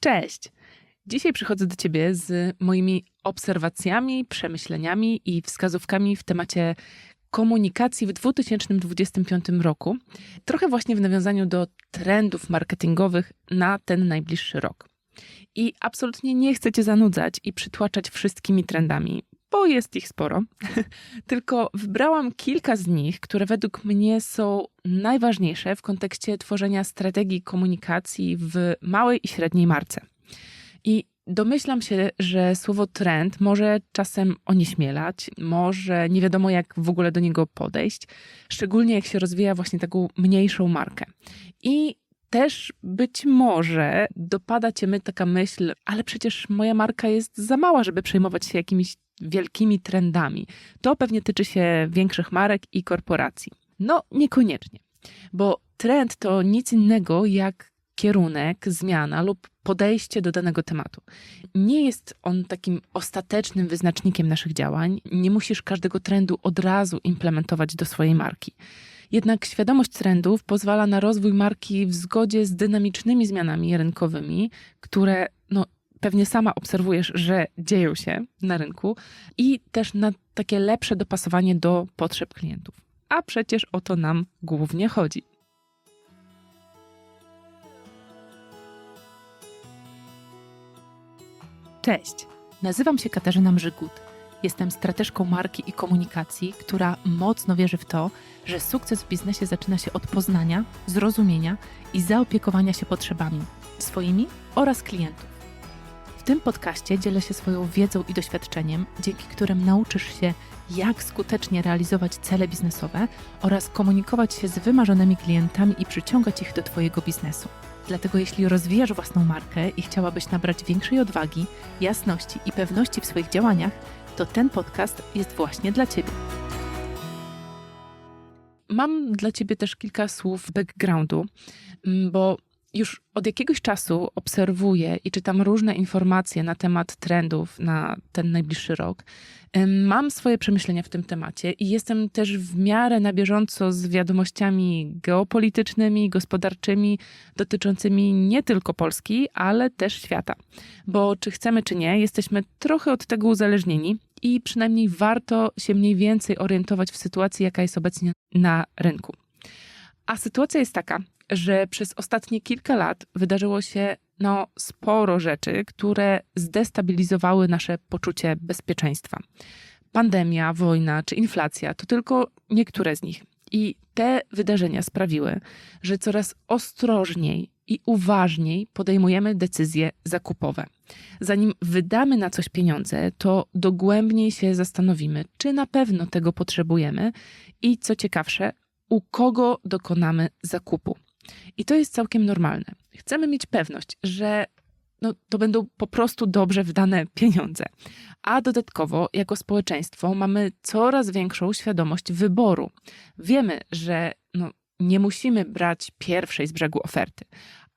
Cześć! Dzisiaj przychodzę do Ciebie z moimi obserwacjami, przemyśleniami i wskazówkami w temacie komunikacji w 2025 roku. Trochę właśnie w nawiązaniu do trendów marketingowych na ten najbliższy rok. I absolutnie nie chcę Cię zanudzać i przytłaczać wszystkimi trendami, bo jest ich sporo. Tylko wybrałam kilka z nich, które według mnie są najważniejsze w kontekście tworzenia strategii komunikacji w małej i średniej marce. I domyślam się, że słowo trend może czasem onieśmielać, może nie wiadomo jak w ogóle do niego podejść, szczególnie jak się rozwija właśnie taką mniejszą markę. I też być może dopada cię my taka myśl, ale przecież moja marka jest za mała, żeby przejmować się jakimiś wielkimi trendami. To pewnie tyczy się większych marek i korporacji. No, niekoniecznie, bo trend to nic innego jak kierunek, zmiana lub podejście do danego tematu. Nie jest on takim ostatecznym wyznacznikiem naszych działań. Nie musisz każdego trendu od razu implementować do swojej marki. Jednak świadomość trendów pozwala na rozwój marki w zgodzie z dynamicznymi zmianami rynkowymi, które no, pewnie sama obserwujesz, że dzieją się na rynku i też na takie lepsze dopasowanie do potrzeb klientów. A przecież o to nam głównie chodzi. Cześć, nazywam się Katarzyna Mrzygut. Jestem strateżką marki i komunikacji, która mocno wierzy w to, że sukces w biznesie zaczyna się od poznania, zrozumienia i zaopiekowania się potrzebami swoimi oraz klientów. W tym podcaście dzielę się swoją wiedzą i doświadczeniem, dzięki którym nauczysz się, jak skutecznie realizować cele biznesowe oraz komunikować się z wymarzonymi klientami i przyciągać ich do Twojego biznesu. Dlatego jeśli rozwijasz własną markę i chciałabyś nabrać większej odwagi, jasności i pewności w swoich działaniach, to ten podcast jest właśnie dla Ciebie. Mam dla Ciebie też kilka słów backgroundu, mm, bo już od jakiegoś czasu obserwuję i czytam różne informacje na temat trendów na ten najbliższy rok. Mam swoje przemyślenia w tym temacie i jestem też w miarę na bieżąco z wiadomościami geopolitycznymi, gospodarczymi, dotyczącymi nie tylko Polski, ale też świata. Bo czy chcemy, czy nie, jesteśmy trochę od tego uzależnieni i przynajmniej warto się mniej więcej orientować w sytuacji, jaka jest obecnie na rynku. A sytuacja jest taka, że przez ostatnie kilka lat wydarzyło się no, sporo rzeczy, które zdestabilizowały nasze poczucie bezpieczeństwa. Pandemia, wojna czy inflacja to tylko niektóre z nich. I te wydarzenia sprawiły, że coraz ostrożniej i uważniej podejmujemy decyzje zakupowe. Zanim wydamy na coś pieniądze, to dogłębniej się zastanowimy, czy na pewno tego potrzebujemy i co ciekawsze, u kogo dokonamy zakupu. I to jest całkiem normalne. Chcemy mieć pewność, że no, to będą po prostu dobrze wydane pieniądze. A dodatkowo, jako społeczeństwo, mamy coraz większą świadomość wyboru. Wiemy, że no, nie musimy brać pierwszej z brzegu oferty,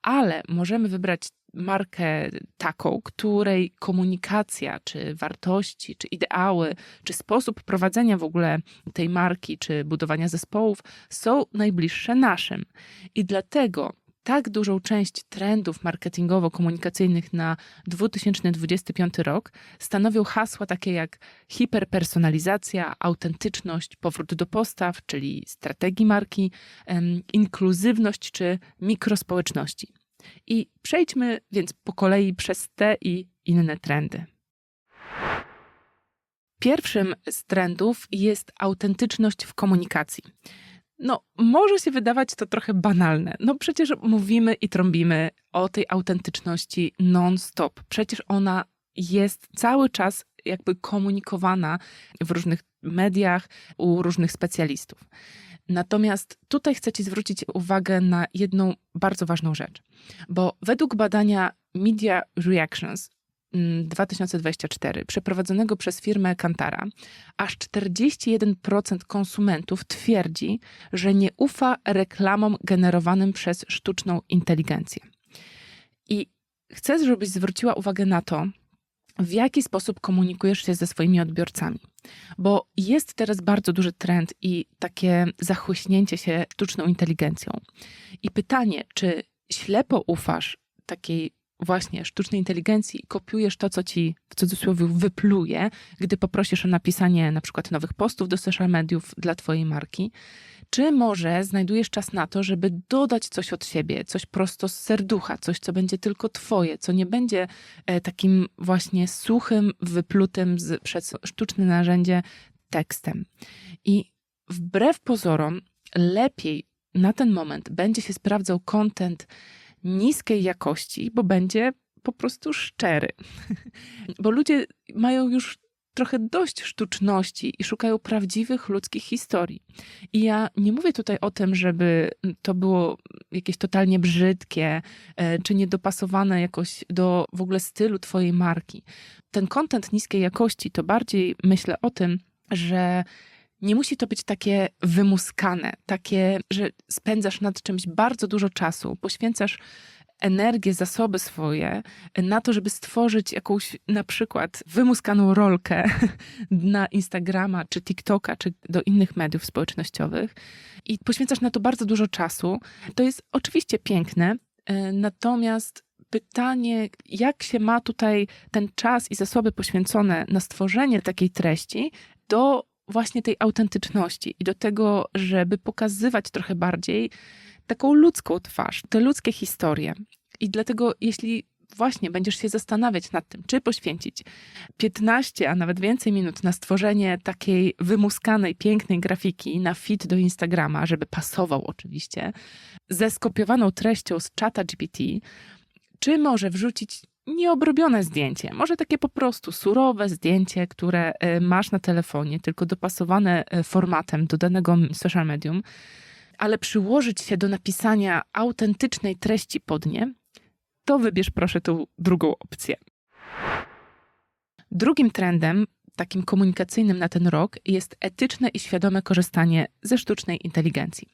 ale możemy wybrać markę taką, której komunikacja, czy wartości, czy ideały, czy sposób prowadzenia w ogóle tej marki, czy budowania zespołów są najbliższe naszym. I dlatego tak dużą część trendów marketingowo-komunikacyjnych na 2025 rok stanowią hasła takie jak hiperpersonalizacja, autentyczność, powrót do postaw, czyli strategii marki, inkluzywność czy mikrospołeczności. I przejdźmy więc po kolei przez te i inne trendy. Pierwszym z trendów jest autentyczność w komunikacji. No, może się wydawać to trochę banalne. No przecież mówimy i trąbimy o tej autentyczności non-stop. Przecież ona jest cały czas jakby komunikowana w różnych mediach, u różnych specjalistów. Natomiast tutaj chcę Ci zwrócić uwagę na jedną bardzo ważną rzecz, bo według badania Media Reactions 2024, mm, przeprowadzonego przez firmę Kantara, aż 41% konsumentów twierdzi, że nie ufa reklamom generowanym przez sztuczną inteligencję. I chcę, żebyś zwróciła uwagę na to, w jaki sposób komunikujesz się ze swoimi odbiorcami. Bo jest teraz bardzo duży trend i takie zachłyśnięcie się sztuczną inteligencją. I pytanie, czy ślepo ufasz takiej właśnie sztucznej inteligencji i kopiujesz to, co ci w cudzysłowie wypluje, gdy poprosisz o napisanie na przykład nowych postów do social mediów dla twojej marki, czy może znajdujesz czas na to, żeby dodać coś od siebie, coś prosto z serducha, coś, co będzie tylko twoje, co nie będzie e, takim właśnie suchym, wyplutym z, przez sztuczne narzędzie tekstem. I wbrew pozorom, lepiej na ten moment będzie się sprawdzał content niskiej jakości, bo będzie po prostu szczery. bo ludzie mają już trochę dość sztuczności i szukają prawdziwych ludzkich historii. I ja nie mówię tutaj o tym, żeby to było jakieś totalnie brzydkie, e, czy niedopasowane jakoś do w ogóle stylu twojej marki. Ten kontent niskiej jakości to bardziej myślę o tym, że nie musi to być takie wymuskane, takie, że spędzasz nad czymś bardzo dużo czasu, poświęcasz energię, zasoby swoje na to, żeby stworzyć jakąś na przykład wymuskaną rolkę na Instagrama, czy TikToka, czy do innych mediów społecznościowych i poświęcasz na to bardzo dużo czasu, to jest oczywiście piękne, e, natomiast pytanie, jak się ma tutaj ten czas i zasoby poświęcone na stworzenie takiej treści do właśnie tej autentyczności i do tego, żeby pokazywać trochę bardziej taką ludzką twarz, te ludzkie historie. I dlatego, jeśli właśnie będziesz się zastanawiać nad tym, czy poświęcić 15, a nawet więcej minut na stworzenie takiej wymuskanej, pięknej grafiki na fit do Instagrama, żeby pasował oczywiście, ze skopiowaną treścią z czata GPT, czy może wrzucić nieobrobione zdjęcie, może takie po prostu surowe zdjęcie, które e, masz na telefonie, tylko dopasowane e, formatem do danego social medium, ale przyłożyć się do napisania autentycznej treści pod nie, to wybierz proszę tą drugą opcję. Drugim trendem, takim komunikacyjnym na ten rok, jest etyczne i świadome korzystanie ze sztucznej inteligencji.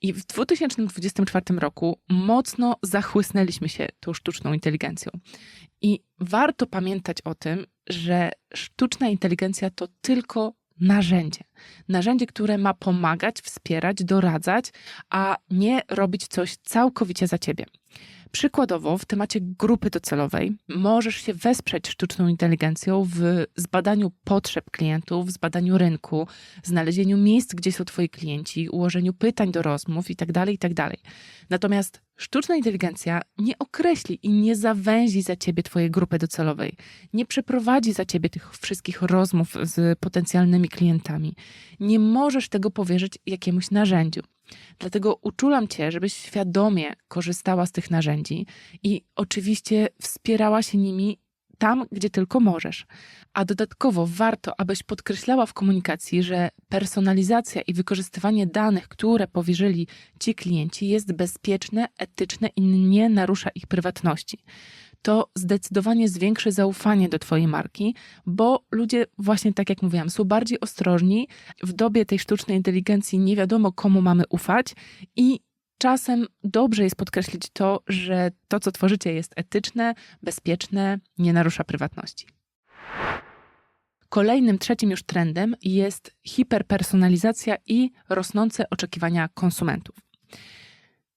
I w 2024 roku mocno zachłysnęliśmy się tą sztuczną inteligencją. I warto pamiętać o tym, że sztuczna inteligencja to tylko narzędzie. Narzędzie, które ma pomagać, wspierać, doradzać, a nie robić coś całkowicie za ciebie. Przykładowo, w temacie grupy docelowej możesz się wesprzeć sztuczną inteligencją w zbadaniu potrzeb klientów, w zbadaniu rynku, znalezieniu miejsc, gdzie są Twoi klienci, ułożeniu pytań do rozmów itd. Tak itd. Tak Natomiast sztuczna inteligencja nie określi i nie zawęzi za Ciebie Twojej grupy docelowej, nie przeprowadzi za Ciebie tych wszystkich rozmów z potencjalnymi klientami. Nie możesz tego powierzyć jakiemuś narzędziu. Dlatego uczulam Cię, żebyś świadomie korzystała z tych narzędzi i oczywiście wspierała się nimi tam, gdzie tylko możesz. A dodatkowo warto, abyś podkreślała w komunikacji, że personalizacja i wykorzystywanie danych, które powierzyli ci klienci, jest bezpieczne, etyczne i nie narusza ich prywatności to zdecydowanie zwiększy zaufanie do Twojej marki, bo ludzie, właśnie tak jak mówiłam, są bardziej ostrożni. W dobie tej sztucznej inteligencji nie wiadomo, komu mamy ufać i czasem dobrze jest podkreślić to, że to, co tworzycie, jest etyczne, bezpieczne, nie narusza prywatności. Kolejnym, trzecim już trendem jest hiperpersonalizacja i rosnące oczekiwania konsumentów.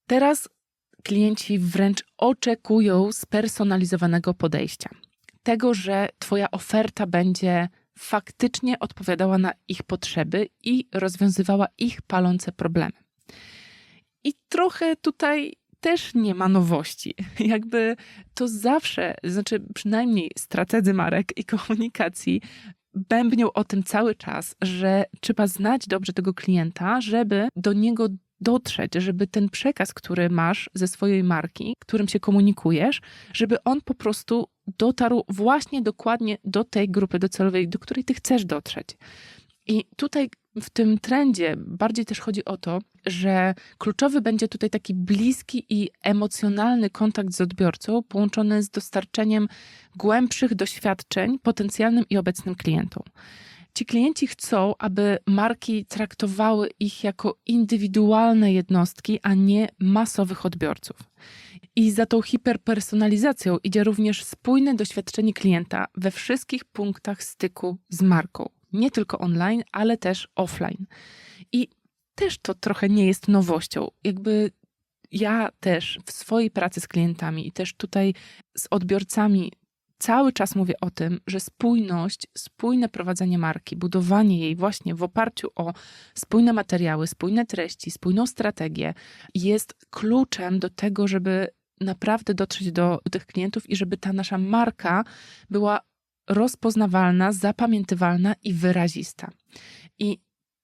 Teraz klienci wręcz oczekują spersonalizowanego podejścia. Tego, że Twoja oferta będzie faktycznie odpowiadała na ich potrzeby i rozwiązywała ich palące problemy. I trochę tutaj też nie ma nowości. Jakby to zawsze, znaczy przynajmniej strategzy marek i komunikacji bębnią o tym cały czas, że trzeba znać dobrze tego klienta, żeby do niego dotrzeć, żeby ten przekaz, który masz ze swojej marki, którym się komunikujesz, żeby on po prostu dotarł właśnie dokładnie do tej grupy docelowej, do której ty chcesz dotrzeć. I tutaj w tym trendzie bardziej też chodzi o to, że kluczowy będzie tutaj taki bliski i emocjonalny kontakt z odbiorcą, połączony z dostarczeniem głębszych doświadczeń potencjalnym i obecnym klientom. Ci klienci chcą, aby marki traktowały ich jako indywidualne jednostki, a nie masowych odbiorców. I za tą hiperpersonalizacją idzie również spójne doświadczenie klienta we wszystkich punktach styku z marką. Nie tylko online, ale też offline. I też to trochę nie jest nowością. Jakby Ja też w swojej pracy z klientami i też tutaj z odbiorcami cały czas mówię o tym, że spójność, spójne prowadzenie marki, budowanie jej właśnie w oparciu o spójne materiały, spójne treści, spójną strategię jest kluczem do tego, żeby naprawdę dotrzeć do, tych klientów i żeby ta nasza marka była rozpoznawalna, zapamiętywalna i wyrazista. I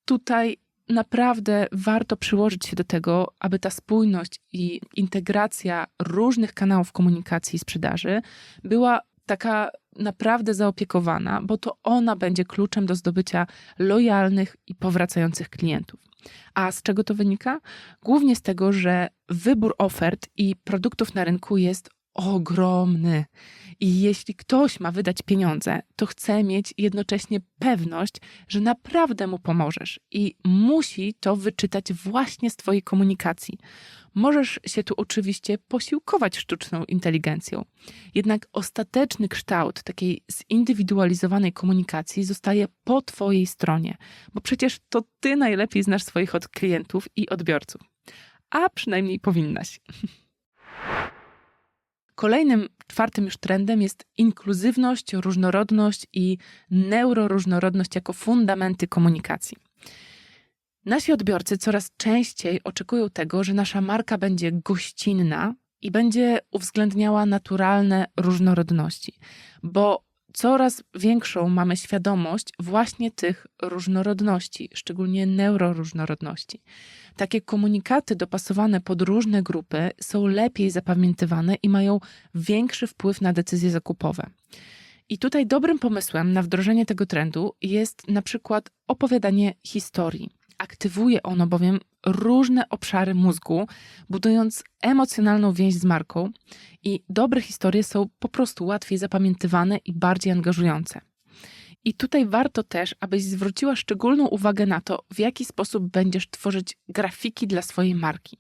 tutaj naprawdę warto przyłożyć się do tego, aby ta spójność i integracja różnych kanałów komunikacji i sprzedaży była taka naprawdę zaopiekowana, bo to ona będzie kluczem do zdobycia lojalnych i powracających klientów. A z czego to wynika? Głównie z tego, że wybór ofert i produktów na rynku jest ogromny. I jeśli ktoś ma wydać pieniądze, to chce mieć jednocześnie pewność, że naprawdę mu pomożesz i musi to wyczytać właśnie z Twojej komunikacji. Możesz się tu oczywiście posiłkować sztuczną inteligencją, jednak ostateczny kształt takiej zindywidualizowanej komunikacji zostaje po Twojej stronie, bo przecież to Ty najlepiej znasz swoich klientów i odbiorców. A przynajmniej powinnaś. Kolejnym, czwartym już trendem jest inkluzywność, różnorodność i neuroróżnorodność jako fundamenty komunikacji. Nasi odbiorcy coraz częściej oczekują tego, że nasza marka będzie gościnna i będzie uwzględniała naturalne różnorodności, bo coraz większą mamy świadomość właśnie tych różnorodności, szczególnie neuroróżnorodności. Takie komunikaty dopasowane pod różne grupy są lepiej zapamiętywane i mają większy wpływ na decyzje zakupowe. I tutaj dobrym pomysłem na wdrożenie tego trendu jest na przykład opowiadanie historii. Aktywuje ono bowiem różne obszary mózgu, budując emocjonalną więź z marką, i dobre historie są po prostu łatwiej zapamiętywane i bardziej angażujące. I tutaj warto też, abyś zwróciła szczególną uwagę na to, w jaki sposób będziesz tworzyć grafiki dla swojej marki.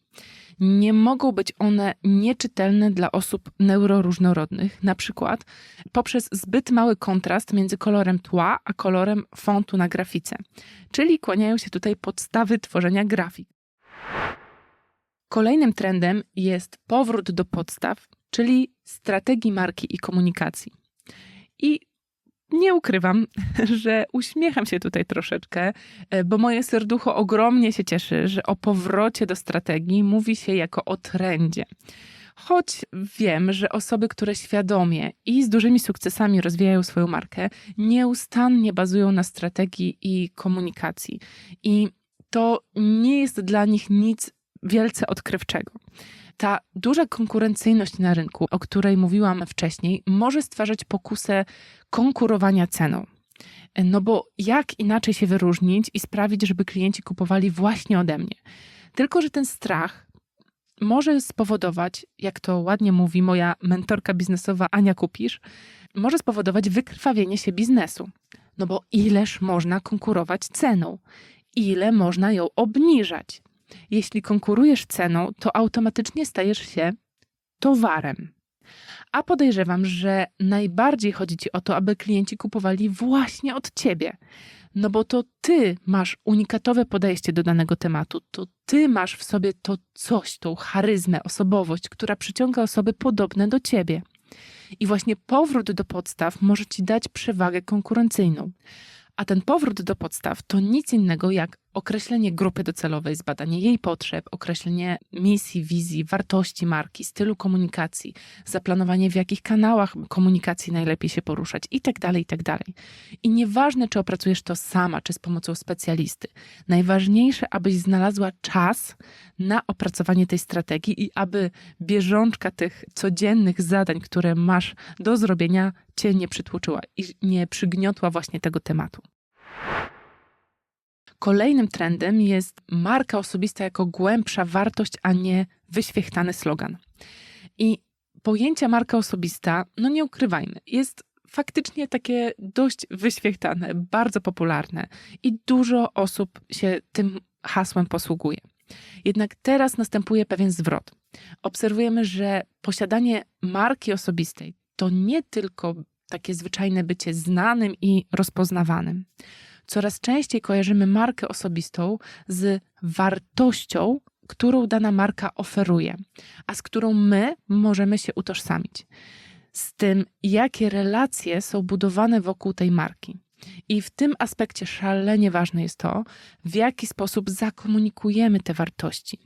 Nie mogą być one nieczytelne dla osób neuroróżnorodnych, na przykład poprzez zbyt mały kontrast między kolorem tła a kolorem fontu na grafice. Czyli kłaniają się tutaj podstawy tworzenia grafik. Kolejnym trendem jest powrót do podstaw, czyli strategii marki i komunikacji. I nie ukrywam, że uśmiecham się tutaj troszeczkę, e, bo moje serducho ogromnie się cieszy, że o powrocie do strategii mówi się jako o trendzie. Choć wiem, że osoby, które świadomie i z dużymi sukcesami rozwijają swoją markę, nieustannie bazują na strategii i komunikacji. I to nie jest dla nich nic wielce odkrywczego. Ta duża konkurencyjność na rynku, o której mówiłam wcześniej, może stwarzać pokusę konkurowania ceną. No bo jak inaczej się wyróżnić i sprawić, żeby klienci kupowali właśnie ode mnie? Tylko, że ten strach może spowodować, jak to ładnie mówi moja mentorka biznesowa Ania Kupisz, może spowodować wykrwawienie się biznesu. No bo ileż można konkurować ceną? Ile można ją obniżać? Jeśli konkurujesz ceną, to automatycznie stajesz się towarem. A podejrzewam, że najbardziej chodzi ci o to, aby klienci kupowali właśnie od ciebie. No bo to ty masz unikatowe podejście do danego tematu, to ty masz w sobie to coś, tą charyzmę, osobowość, która przyciąga osoby podobne do ciebie. I właśnie powrót do podstaw może ci dać przewagę konkurencyjną. A ten powrót do podstaw to nic innego jak określenie grupy docelowej, zbadanie jej potrzeb, określenie misji, wizji, wartości marki, stylu komunikacji, zaplanowanie w jakich kanałach komunikacji najlepiej się poruszać itd., tak itd. Tak I nieważne, czy opracujesz to sama, czy z pomocą specjalisty, najważniejsze, abyś znalazła czas na opracowanie tej strategii i aby bieżączka tych codziennych zadań, które masz do zrobienia, cię nie przytłoczyła i nie przygniotła właśnie tego tematu. Kolejnym trendem jest marka osobista jako głębsza wartość, a nie wyświechtany slogan. I pojęcie marka osobista, no nie ukrywajmy, jest faktycznie takie dość wyświechtane, bardzo popularne i dużo osób się tym hasłem posługuje. Jednak teraz następuje pewien zwrot. Obserwujemy, że posiadanie marki osobistej to nie tylko takie zwyczajne bycie znanym i rozpoznawanym coraz częściej kojarzymy markę osobistą z wartością, którą dana marka oferuje, a z którą my możemy się utożsamić. Z tym, jakie relacje są budowane wokół tej marki. I w tym aspekcie szalenie ważne jest to, w jaki sposób zakomunikujemy te wartości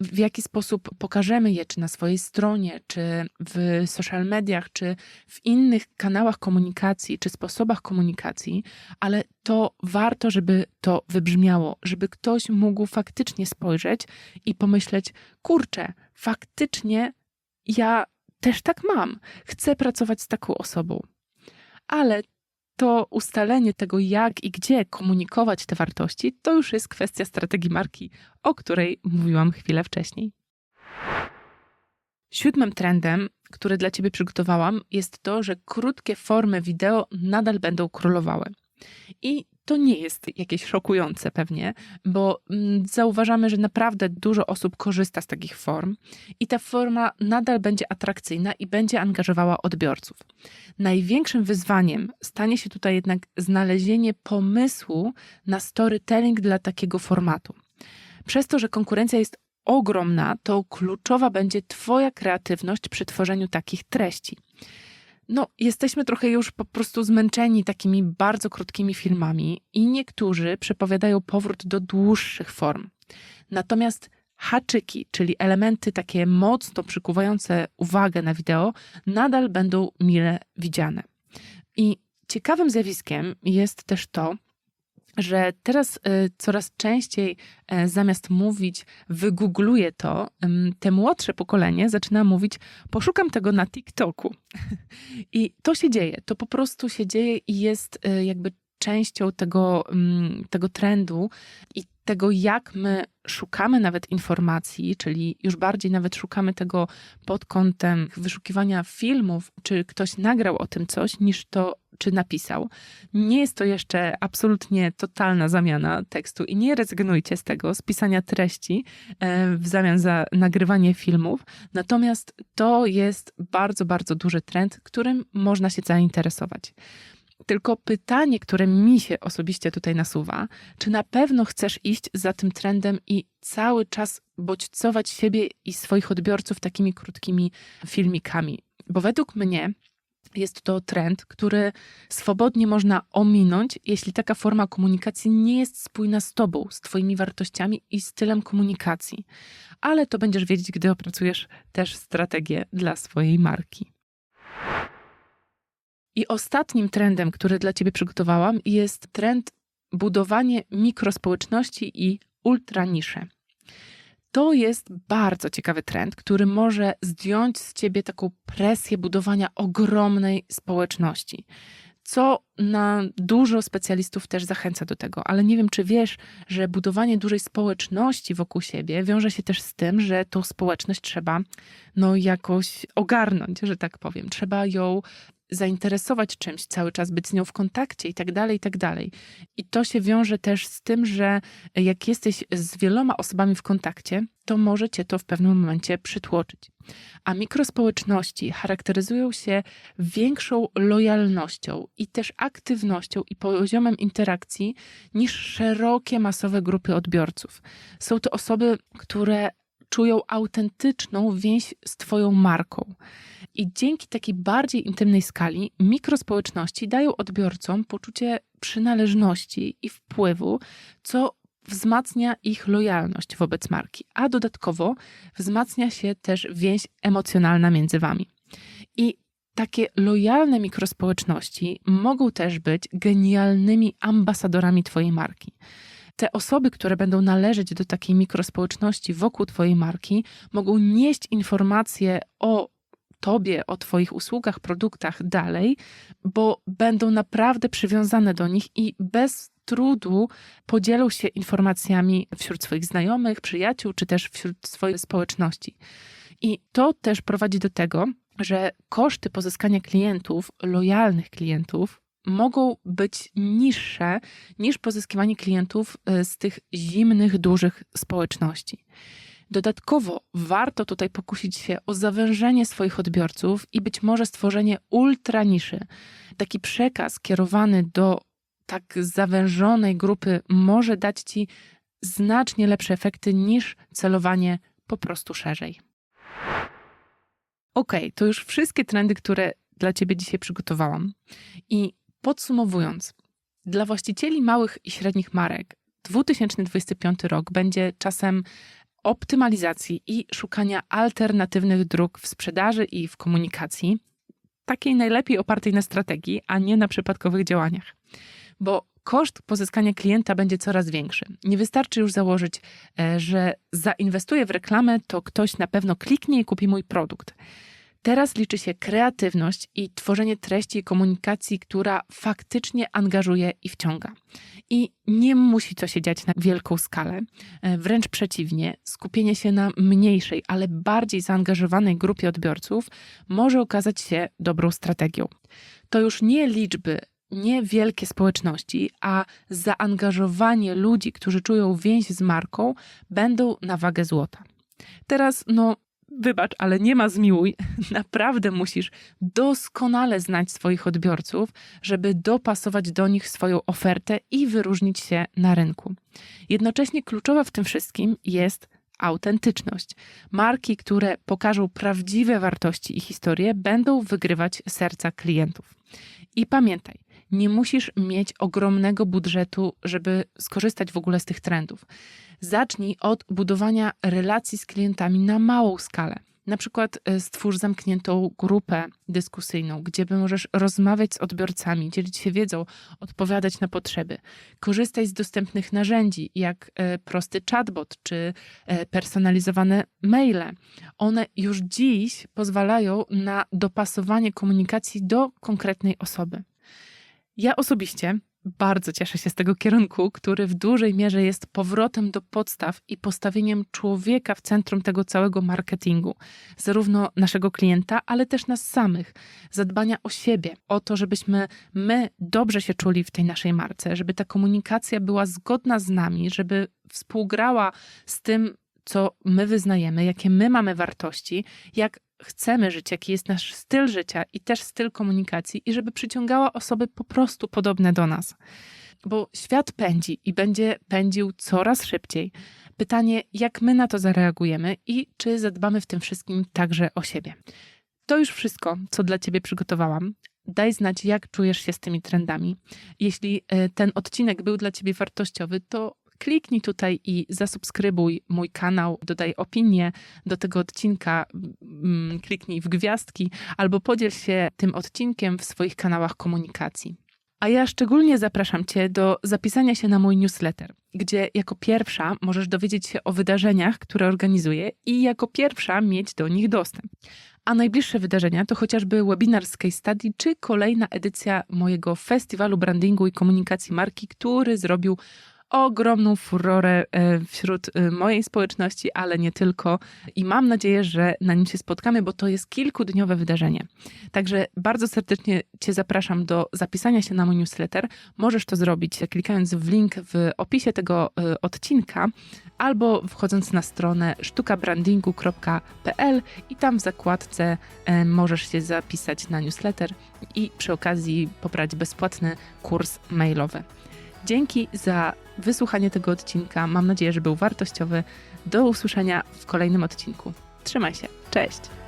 w jaki sposób pokażemy je, czy na swojej stronie, czy w social mediach, czy w innych kanałach komunikacji, czy sposobach komunikacji, ale to warto, żeby to wybrzmiało, żeby ktoś mógł faktycznie spojrzeć i pomyśleć: kurczę, faktycznie ja też tak mam. Chcę pracować z taką osobą. Ale to ustalenie tego, jak i gdzie komunikować te wartości, to już jest kwestia strategii marki, o której mówiłam chwilę wcześniej. Siódmym trendem, który dla Ciebie przygotowałam, jest to, że krótkie formy wideo nadal będą królowały. I to nie jest jakieś szokujące pewnie, bo mm, zauważamy, że naprawdę dużo osób korzysta z takich form i ta forma nadal będzie atrakcyjna i będzie angażowała odbiorców. Największym wyzwaniem stanie się tutaj jednak znalezienie pomysłu na storytelling dla takiego formatu. Przez to, że konkurencja jest ogromna, to kluczowa będzie Twoja kreatywność przy tworzeniu takich treści no, jesteśmy trochę już po prostu zmęczeni takimi bardzo krótkimi filmami i niektórzy przepowiadają powrót do dłuższych form. Natomiast haczyki, czyli elementy takie mocno przykuwające uwagę na wideo, nadal będą mile widziane. I ciekawym zjawiskiem jest też to, że teraz y, coraz częściej e, zamiast mówić wygoogluję to, te młodsze pokolenie zaczyna mówić poszukam tego na TikToku. I to się dzieje, to po prostu się dzieje i jest e, jakby częścią tego, tego trendu i tego, jak my szukamy nawet informacji, czyli już bardziej nawet szukamy tego pod kątem wyszukiwania filmów, czy ktoś nagrał o tym coś, niż to, czy napisał. Nie jest to jeszcze absolutnie totalna zamiana tekstu i nie rezygnujcie z tego, z pisania treści e, w zamian za nagrywanie filmów. Natomiast to jest bardzo, bardzo duży trend, którym można się zainteresować. Tylko pytanie, które mi się osobiście tutaj nasuwa, czy na pewno chcesz iść za tym trendem i cały czas bodźcować siebie i swoich odbiorców takimi krótkimi filmikami? Bo według mnie jest to trend, który swobodnie można ominąć, jeśli taka forma komunikacji nie jest spójna z tobą, z twoimi wartościami i stylem komunikacji. Ale to będziesz wiedzieć, gdy opracujesz też strategię dla swojej marki. I ostatnim trendem, który dla Ciebie przygotowałam, jest trend budowanie mikrospołeczności i ultranisze. To jest bardzo ciekawy trend, który może zdjąć z ciebie taką presję budowania ogromnej społeczności. Co na dużo specjalistów też zachęca do tego, ale nie wiem, czy wiesz, że budowanie dużej społeczności wokół siebie wiąże się też z tym, że tą społeczność trzeba no jakoś ogarnąć, że tak powiem. Trzeba ją zainteresować czymś, cały czas być z nią w kontakcie i tak dalej, i tak dalej. I to się wiąże też z tym, że jak jesteś z wieloma osobami w kontakcie, to może cię to w pewnym momencie przytłoczyć. A mikrospołeczności charakteryzują się większą lojalnością i też aktywnością i poziomem interakcji niż szerokie, masowe grupy odbiorców. Są to osoby, które czują autentyczną więź z Twoją marką. I dzięki takiej bardziej intymnej skali mikrospołeczności dają odbiorcom poczucie przynależności i wpływu, co wzmacnia ich lojalność wobec marki, a dodatkowo wzmacnia się też więź emocjonalna między wami. I takie lojalne mikrospołeczności mogą też być genialnymi ambasadorami Twojej marki. Te osoby, które będą należeć do takiej mikrospołeczności wokół Twojej marki, mogą nieść informacje o Tobie, o Twoich usługach, produktach dalej, bo będą naprawdę przywiązane do nich i bez trudu podzielą się informacjami wśród swoich znajomych, przyjaciół, czy też wśród swojej społeczności. I to też prowadzi do tego, że koszty pozyskania klientów, lojalnych klientów, mogą być niższe niż pozyskiwanie klientów e, z tych zimnych, dużych społeczności. Dodatkowo warto tutaj pokusić się o zawężenie swoich odbiorców i być może stworzenie ultra niszy. Taki przekaz kierowany do tak zawężonej grupy może dać ci znacznie lepsze efekty niż celowanie po prostu szerzej. Ok, to już wszystkie trendy, które dla Ciebie dzisiaj przygotowałam. I podsumowując, dla właścicieli małych i średnich marek 2025 rok będzie czasem optymalizacji i szukania alternatywnych dróg w sprzedaży i w komunikacji, takiej najlepiej opartej na strategii, a nie na przypadkowych działaniach. Bo koszt pozyskania klienta będzie coraz większy. Nie wystarczy już założyć, e, że zainwestuję w reklamę, to ktoś na pewno kliknie i kupi mój produkt. Teraz liczy się kreatywność i tworzenie treści i komunikacji, która faktycznie angażuje i wciąga. I nie musi to się dziać na wielką skalę. E, wręcz przeciwnie, skupienie się na mniejszej, ale bardziej zaangażowanej grupie odbiorców może okazać się dobrą strategią. To już nie liczby, nie wielkie społeczności, a zaangażowanie ludzi, którzy czują więź z marką, będą na wagę złota. Teraz, no, wybacz, ale nie ma zmiłuj. Naprawdę musisz doskonale znać swoich odbiorców, żeby dopasować do nich swoją ofertę i wyróżnić się na rynku. Jednocześnie kluczowa w tym wszystkim jest autentyczność. Marki, które pokażą prawdziwe wartości i historie, będą wygrywać serca klientów. I pamiętaj, nie musisz mieć ogromnego budżetu, żeby skorzystać w ogóle z tych trendów. Zacznij od budowania relacji z klientami na małą skalę. Na przykład e, stwórz zamkniętą grupę dyskusyjną, gdzie możesz rozmawiać z odbiorcami, dzielić się wiedzą, odpowiadać na potrzeby. Korzystaj z dostępnych narzędzi, jak e, prosty chatbot czy e, personalizowane maile. One już dziś pozwalają na dopasowanie komunikacji do konkretnej osoby. Ja osobiście bardzo cieszę się z tego kierunku, który w dużej mierze jest powrotem do podstaw i postawieniem człowieka w centrum tego całego marketingu, zarówno naszego klienta, ale też nas samych, zadbania o siebie, o to, żebyśmy my dobrze się czuli w tej naszej marce, żeby ta komunikacja była zgodna z nami, żeby współgrała z tym, co my wyznajemy, jakie my mamy wartości, jak chcemy żyć, jaki jest nasz styl życia i też styl komunikacji, i żeby przyciągała osoby po prostu podobne do nas. Bo świat pędzi i będzie pędził coraz szybciej. Pytanie, jak my na to zareagujemy i czy zadbamy w tym wszystkim także o siebie. To już wszystko, co dla Ciebie przygotowałam. Daj znać, jak czujesz się z tymi trendami. Jeśli e, ten odcinek był dla Ciebie wartościowy, to kliknij tutaj i zasubskrybuj mój kanał, dodaj opinię do tego odcinka, mm, kliknij w gwiazdki albo podziel się tym odcinkiem w swoich kanałach komunikacji. A ja szczególnie zapraszam Cię do zapisania się na mój newsletter, gdzie jako pierwsza możesz dowiedzieć się o wydarzeniach, które organizuję i jako pierwsza mieć do nich dostęp. A najbliższe wydarzenia to chociażby webinar z case study, czy kolejna edycja mojego festiwalu brandingu i komunikacji marki, który zrobił ogromną furorę e, wśród e, mojej społeczności, ale nie tylko. I mam nadzieję, że na nim się spotkamy, bo to jest kilkudniowe wydarzenie. Także bardzo serdecznie Cię zapraszam do zapisania się na mój newsletter. Możesz to zrobić klikając w link w opisie tego e, odcinka albo wchodząc na stronę sztukabrandingu.pl i tam w zakładce możesz się zapisać na newsletter i przy okazji pobrać bezpłatny kurs mailowy. Dzięki za wysłuchanie tego odcinka. Mam nadzieję, że był wartościowy. Do usłyszenia w kolejnym odcinku. Trzymaj się. Cześć!